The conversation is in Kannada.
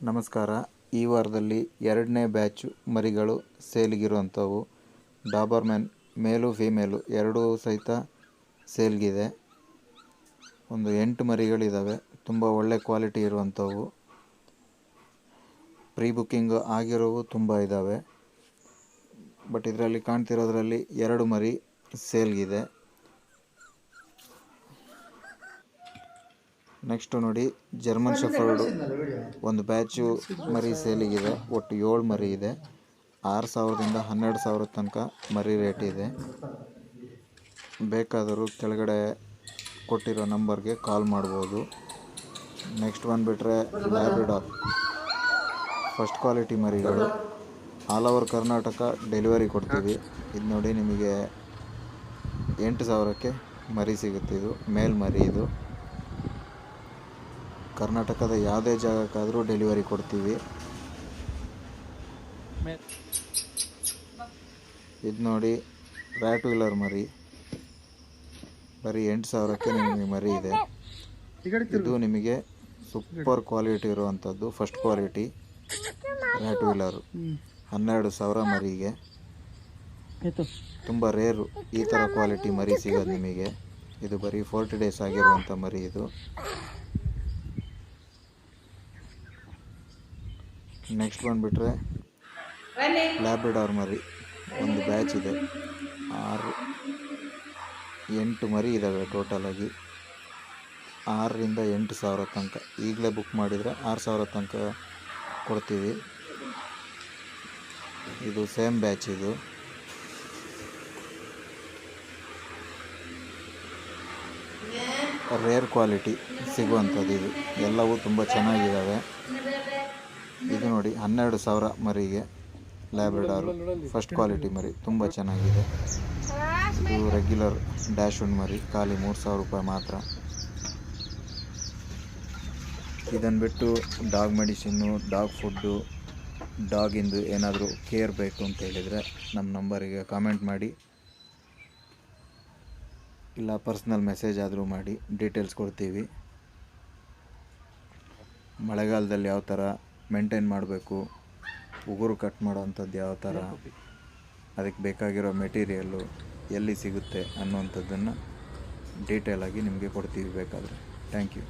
ನಮಸ್ಕಾರ. ಈ ವಾರದಲ್ಲಿ ಎರಡನೇ ಬ್ಯಾಚು ಮರಿಗಳು ಸೇಲ್ಗಿರುವಂಥವು. ಡಾಬರ್ಮ್ಯಾನ್ ಮೇಲು ಫೀಮೇಲು ಎರಡೂ ಸಹಿತ ಸೇಲ್ಗಿದೆ. ಒಂದು ಎಂಟು ಮರಿಗಳಿದ್ದಾವೆ ತುಂಬ ಒಳ್ಳೆ ಕ್ವಾಲಿಟಿ ಇರುವಂಥವು. ಪ್ರೀ ಬುಕ್ಕಿಂಗ್ ಆಗಿರೋವು ತುಂಬ ಇದ್ದಾವೆ ಬಟ್ ಇದರಲ್ಲಿ ಕಾಣ್ತಿರೋದ್ರಲ್ಲಿ ಎರಡು ಮರಿ ಸೇಲ್ಗಿದೆ. ನೆಕ್ಸ್ಟು ನೋಡಿ ಜರ್ಮನ್ ಶೆಫರ್ಡು ಒಂದು ಬ್ಯಾಚು ಮರಿ ಸೇಲಿಗಿದೆ. ಒಟ್ಟು ಏಳು ಮರಿ ಇದೆ. ಆರು ಸಾವಿರದಿಂದ ಹನ್ನೆರಡು ಸಾವಿರದ ತನಕ ಮರಿ ರೇಟ್ ಇದೆ. ಬೇಕಾದರೂ ಕೆಳಗಡೆ ಕೊಟ್ಟಿರೋ ನಂಬರ್ಗೆ ಕಾಲ್ ಮಾಡ್ಬೋದು. ನೆಕ್ಸ್ಟ್ ಬಂದುಬಿಟ್ರೆ ಲ್ಯಾಬ್ರಿಡಾರ್ ಫಸ್ಟ್ ಕ್ವಾಲಿಟಿ ಮರಿಗಳು. ಆಲ್ ಓವರ್ ಕರ್ನಾಟಕ ಡೆಲಿವರಿ ಕೊಡ್ತೀವಿ. ಇದು ನೋಡಿ ನಿಮಗೆ ಎಂಟು ಸಾವಿರಕ್ಕೆ ಮರಿ ಸಿಗುತ್ತೆ ಇದು. ಮೇಲ್ ಮರಿ ಇದು. ಕರ್ನಾಟಕದ ಯಾವುದೇ ಜಾಗಕ್ಕಾದರೂ ಡೆಲಿವರಿ ಕೊಡ್ತೀವಿ. ಇದು ನೋಡಿ ರ್ಯಾಟ್ ವೀಲರ್ ಮರಿ. ಬರೀ ಎಂಟು ಸಾವಿರಕ್ಕೆ ನಿಮಗೆ ಮರಿ ಇದೆ. ಇದು ನಿಮಗೆ ಸೂಪರ್ ಕ್ವಾಲಿಟಿ ಇರುವಂಥದ್ದು ಫಸ್ಟ್ ಕ್ವಾಲಿಟಿ ರ್ಯಾಟ್ ವೀಲರು ಹನ್ನೆರಡು ಸಾವಿರ ಮರಿಗೆ. ತುಂಬ ರೇರು ಈ ಥರ ಕ್ವಾಲಿಟಿ ಮರಿ ಸಿಗೋದು ನಿಮಗೆ. ಇದು ಬರೀ ಫೋರ್ಟಿ ಡೇಸ್ ಆಗಿರುವಂಥ ಮರಿ ಇದು. ನೆಕ್ಸ್ಟ್ ಬಂದುಬಿಟ್ರೆ ಲ್ಯಾಬ್ರಿಡಾರ್ ಮರಿ. ಒಂದು ಬ್ಯಾಚ್ ಇದೆ. ಆರು, ಎಂಟು ಮರಿ ಇದ್ದಾವೆ ಟೋಟಲಾಗಿ ಆರರಿಂದ ಎಂಟು ಸಾವಿರ ತನಕ. ಈಗಲೇ ಬುಕ್ ಮಾಡಿದರೆ ಆರು ಸಾವಿರ ತನಕ ಕೊಡ್ತೀವಿ. ಇದು ಸೇಮ್ ಬ್ಯಾಚ್ ಇದು. ರೇರ್ ಕ್ವಾಲಿಟಿ ಸಿಗುವಂಥದ್ದು ಇದು. ಎಲ್ಲವೂ ತುಂಬ ಚೆನ್ನಾಗಿದ್ದಾವೆ ಇದು ನೋಡಿ ಹನ್ನೆರಡು ಸಾವಿರ ಮರಿಗೆ ಲ್ಯಾಬ್ರಡಾರು ಫಸ್ಟ್ ಕ್ವಾಲಿಟಿ ಮರಿ. ತುಂಬ ಚೆನ್ನಾಗಿದೆ. ಇದು ರೆಗ್ಯುಲರ್ ಡ್ಯಾಶ್ ಉಂಡ್ ಮರಿ. ಖಾಲಿ ಮೂರು ಸಾವಿರ ರೂಪಾಯಿ ಮಾತ್ರ. ಇದನ್ನು ಬಿಟ್ಟು ಡಾಗ್ ಮೆಡಿಸಿನ್ನು ಡಾಗ್ ಫುಡ್ಡು ಡಾಗಿಂದು ಏನಾದರೂ ಕೇರ್ ಬೇಕು ಅಂತ ಹೇಳಿದರೆ ನಮ್ಮ ನಂಬರಿಗೆ ಕಾಮೆಂಟ್ ಮಾಡಿ. ಇಲ್ಲ ಪರ್ಸ್ನಲ್ ಮೆಸೇಜ್ ಆದರೂ ಮಾಡಿ. ಡೀಟೇಲ್ಸ್ ಕೊಡ್ತೀವಿ. ಮಳೆಗಾಲದಲ್ಲಿ ಯಾವ ಥರ ಮೇಂಟೈನ್ ಮಾಡಬೇಕು. ಉಗುರು ಕಟ್ ಮಾಡೋವಂಥದ್ದು ಯಾವ ಥರ? ಅದಕ್ಕೆ ಬೇಕಾಗಿರೋ ಮೆಟೀರಿಯಲ್ಲು ಎಲ್ಲಿ ಸಿಗುತ್ತೆ ಅನ್ನುವಂಥದ್ದನ್ನು ಡೀಟೇಲಾಗಿ ನಿಮಗೆ ಕೊಡ್ತೀವಿ ಬೇಕಾದರೆ. Thank you.